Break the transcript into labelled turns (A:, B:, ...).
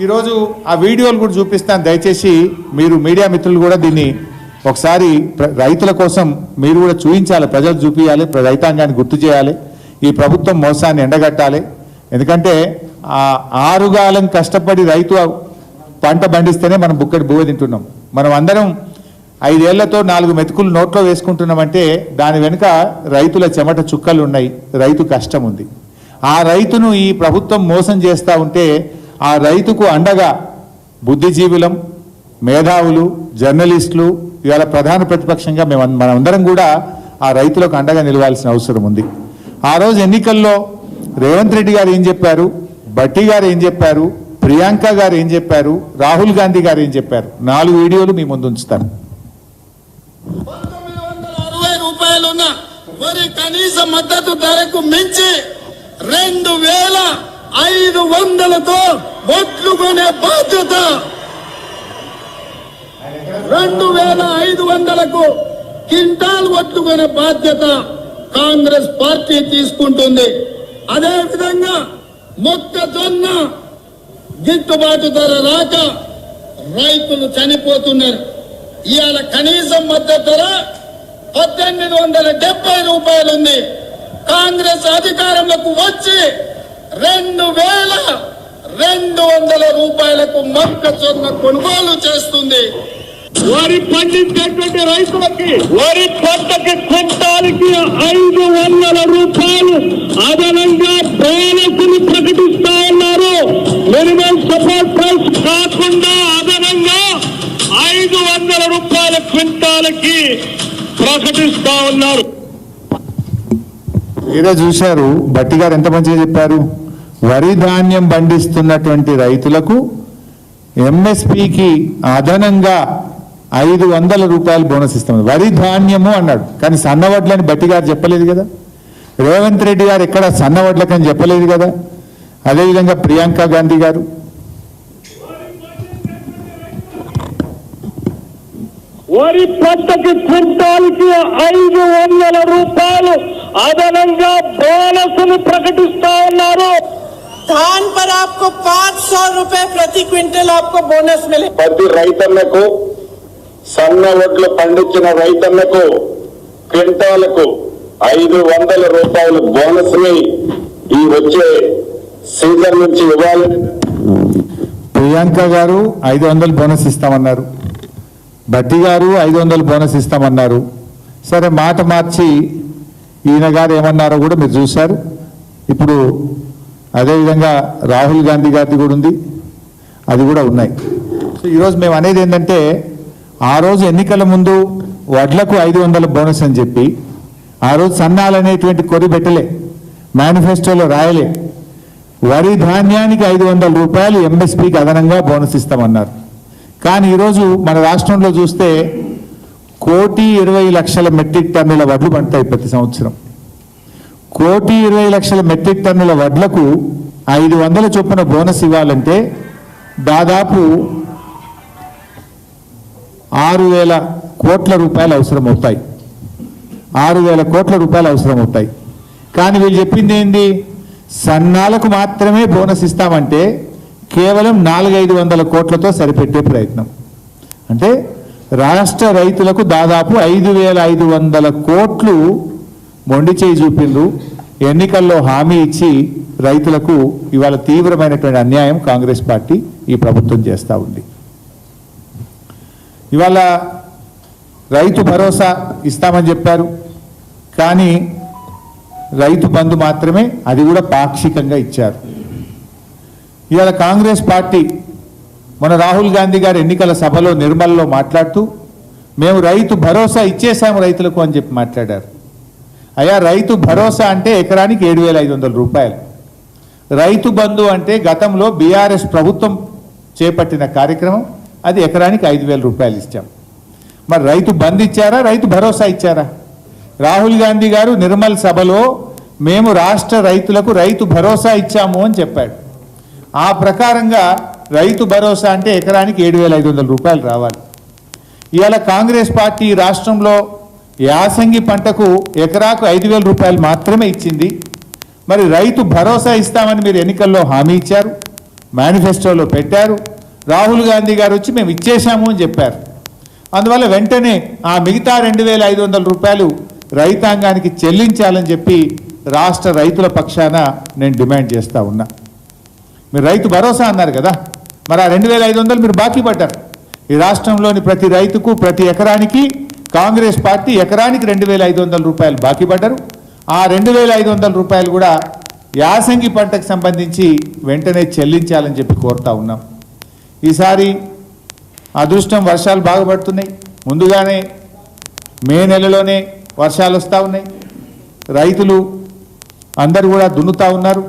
A: ఈరోజు ఆ వీడియోలు కూడా చూపిస్తాను. దయచేసి మీరు మీడియా మిత్రులు కూడా దీన్ని ఒకసారి రైతుల కోసం మీరు కూడా చూపించాలి ప్రజలు చూపించాలి ప్ర- రైతాంగాన్ని గుర్తు చేయాలి. ఈ ప్రభుత్వం మోసాన్ని ఎండగట్టాలి. ఎందుకంటే ఆ ఆరుగాలం కష్టపడి రైతు పంట పండిస్తేనే మనం బుక్కడి బువ్వ తింటున్నాం. మనం అందరం ఐదేళ్ళతో నాలుగు మెతుకులు నోట్లో వేసుకుంటున్నామంటే దాని వెనుక రైతుల చెమట చుక్కలు ఉన్నాయి. రైతు కష్టం ఉంది. ఆ రైతును ఈ ప్రభుత్వం మోసం చేస్తూ ఉంటే ఆ రైతుకు అండగా బుద్ధిజీవులం మేధావులు జర్నలిస్టులు ఇవాళ ప్రధాన ప్రతిపక్షంగా మేము మనందరం కూడా ఆ రైతులకు అండగా నిలవాల్సిన అవసరం ఉంది. ఆ రోజు ఎన్నికల్లో రేవంత్ రెడ్డి గారు ఏం చెప్పారు? బట్టి గారు ఏం చెప్పారు? ప్రియాంక గారు ఏం చెప్పారు? రాహుల్ గాంధీ గారు ఏం చెప్పారు? నాలుగు వీడియోలు మీ ముందు ఉంచుతాను.
B: వరి కనీస మద్దతు ధరకు మించి రెండు వేల ఐదు వందలతో ఓట్లు కొనే బాధ్యత రెండు వేల ఐదు వందలకు క్వింటాల్ ఓట్లు కొనే బాధ్యత కాంగ్రెస్ పార్టీ తీసుకుంటుంది. అదే విధంగా మొక్కజొన్న గిట్టుబాటు ధర రాక రైతులు చనిపోతున్నారు. ఇవాళ కనీసం మద్దతు ధర పద్దెనిమిది వందల డెబ్బై రూపాయలు ఉంది కాంగ్రెస్ అధికారంలోకి వచ్చి రెండు వేల రెండు వందల రూపాయలకు మొక్కజొన్న కొనుగోలు చేస్తుంది.
C: వరి పండించేటువంటి రైతులకి వరి పంటకి క్వింటాల్కి ఐదు వందల రూపాయలు అదనంగా బోనస్ని ప్రకటిస్తా ఉన్నారు. మినిమం సపోర్ట్ ప్రైస్ కాకుండా అదనంగా ఐదు వందల రూపాయల క్వింటాల్కి ప్రకటిస్తా ఉన్నారు.
A: మీరే చూశారు. బట్టి గారు ఎంత మంచిగా చెప్పారు? వరి ధాన్యం పండిస్తున్నటువంటి రైతులకు ఎంఎస్పికి అదనంగా ఐదు వందల రూపాయలు బోనస్ ఇస్తాం. వరి ధాన్యము అన్నాడు. కానీ సన్నవడ్లని బట్టి గారు చెప్పలేదు కదా. రేవంత్ రెడ్డి గారు ఎక్కడ సన్నవడ్లకని చెప్పలేదు కదా. అదేవిధంగా ప్రియాంక గాంధీ గారు.
C: వరి పంటకి క్వింటాల్కి ఐదు వందల రూపాయలు అదనంగా బోనస్ని ప్రకటిస్తా ఉన్నారు.
D: धान पर आपको पाँच सौ रूपए प्रति क्विंटल आपको बोनस मिले
E: ప్రతి రైతన్నకు సన్న వడ్లు పండించిన రైతన్నకు క్వింటాలకు ఐదు వందల రూపాయల బోనస్ ని ఈ వచ్చే సీజన్ నుంచి ఇవ్వాలి
A: ప్రియాంక గారు ఐదు వందలు బోనస్ ఇస్తామన్నారు బట్టి గారు ఐదు వందలు బోనస్ ఇస్తామన్నారు సరే మాట మార్చి ఈయన గారు ఏమన్నారో కూడా మీరు చూశారు ఇప్పుడు అదేవిధంగా రాహుల్ గాంధీ గారిది కూడా ఉంది. అది కూడా ఉన్నాయి. సో ఈరోజు మేము అనేది ఏంటంటే ఆ రోజు ఎన్నికల ముందు వడ్లకు ఐదు వందల బోనస్ అని చెప్పి ఆ రోజు సన్నాలు అనేటువంటి కొరి పెట్టలే మేనిఫెస్టోలో రాయలే. వరి ధాన్యానికి ఐదు వందల రూపాయలు ఎంఎస్పీకి అదనంగా బోనస్ ఇస్తామన్నారు. కానీ ఈరోజు మన రాష్ట్రంలో చూస్తే కోటి ఇరవై లక్షల మెట్రిక్ టన్నుల వడ్లు పండుతాయి ప్రతి సంవత్సరం. కోటి ఇరవై లక్షల మెట్రిక్ టన్నుల వడ్లకు ఐదు వందల చొప్పున బోనస్ ఇవ్వాలంటే దాదాపు ఆరు వేల కోట్ల రూపాయలు అవసరం అవుతాయి ఆరు వేల కోట్ల రూపాయలు అవసరం అవుతాయి కానీ వీళ్ళు చెప్పింది ఏంది? సన్నాలకు మాత్రమే బోనస్ ఇస్తామంటే కేవలం నాలుగైదు వందల కోట్లతో సరిపెట్టే ప్రయత్నం. అంటే రాష్ట్ర రైతులకు దాదాపు ఐదు వేల ఐదు వందల కోట్లు మొండి చేయి చూపిండ్రు. ఎన్నికల్లో హామీ ఇచ్చి రైతులకు ఇవాళ తీవ్రమైనటువంటి అన్యాయం కాంగ్రెస్ పార్టీ ఈ ప్రభుత్వం చేస్తూ ఉంది. ఇవాళ రైతు భరోసా ఇస్తామని చెప్పారు. కానీ రైతు బంధు మాత్రమే అది కూడా పాక్షికంగా ఇచ్చారు. ఇవాళ కాంగ్రెస్ పార్టీ మన రాహుల్ గాంధీ గారు ఎన్నికల సభలో నిర్మల్లో మాట్లాడుతూ మేము రైతు భరోసా ఇచ్చేసాము రైతులకు అని చెప్పి మాట్లాడారు. అయ్యా రైతు భరోసా అంటే ఎకరానికి ఏడు వేల ఐదు వందల రూపాయలు. రైతు బంధు అంటే గతంలో బీఆర్ఎస్ ప్రభుత్వం చేపట్టిన కార్యక్రమం అది ఎకరానికి ఐదు వేల రూపాయలు ఇచ్చాం. మరి రైతు బంద్ ఇచ్చారా రైతు భరోసా ఇచ్చారా? రాహుల్ గాంధీ గారు నిర్మల్ సభలో మేము రాష్ట్ర రైతులకు రైతు భరోసా ఇచ్చాము అని చెప్పాడు. ఆ ప్రకారంగా రైతు భరోసా అంటే ఎకరానికి ఏడు వేల ఐదు రూపాయలు రావాలి. ఇవాళ కాంగ్రెస్ పార్టీ రాష్ట్రంలో యాసంగి పంటకు ఎకరాకు ఐదు వేల రూపాయలు మాత్రమే ఇచ్చింది. మరి రైతు భరోసా ఇస్తామని మీరు ఎన్నికల్లో హామీ ఇచ్చారు. మేనిఫెస్టోలో పెట్టారు. రాహుల్ గాంధీ గారు వచ్చి మేము ఇచ్చేశాము అని చెప్పారు. అందువల్ల వెంటనే ఆ మిగతా రెండు వేల ఐదు వందల రూపాయలు రైతాంగానికి చెల్లించాలని చెప్పి రాష్ట్ర రైతుల పక్షాన నేను డిమాండ్ చేస్తా ఉన్నా. మీరు రైతు భరోసా అన్నారు కదా మరి ఆ రెండు వేల ఐదు వందలు మీరు బాకీ పడ్డారు. ఈ రాష్ట్రంలోని ప్రతి రైతుకు ప్రతి ఎకరానికి కాంగ్రెస్ పార్టీ ఎకరానికి రెండు వేల ఐదు వందల రూపాయలు బాకీ పడ్డరు. ఆ రెండు వేల ఐదు వందల రూపాయలు కూడా యాసంగి పంటకు సంబంధించి వెంటనే చెల్లించాలని చెప్పి కోరుతా ఉన్నాం. ఈసారి అదృష్టం వర్షాలు బాగా పడుతున్నాయి. ముందుగానే మే నెలలోనే వర్షాలు వస్తూ ఉన్నాయి. రైతులు అందరూ కూడా దున్నుతా ఉన్నారు.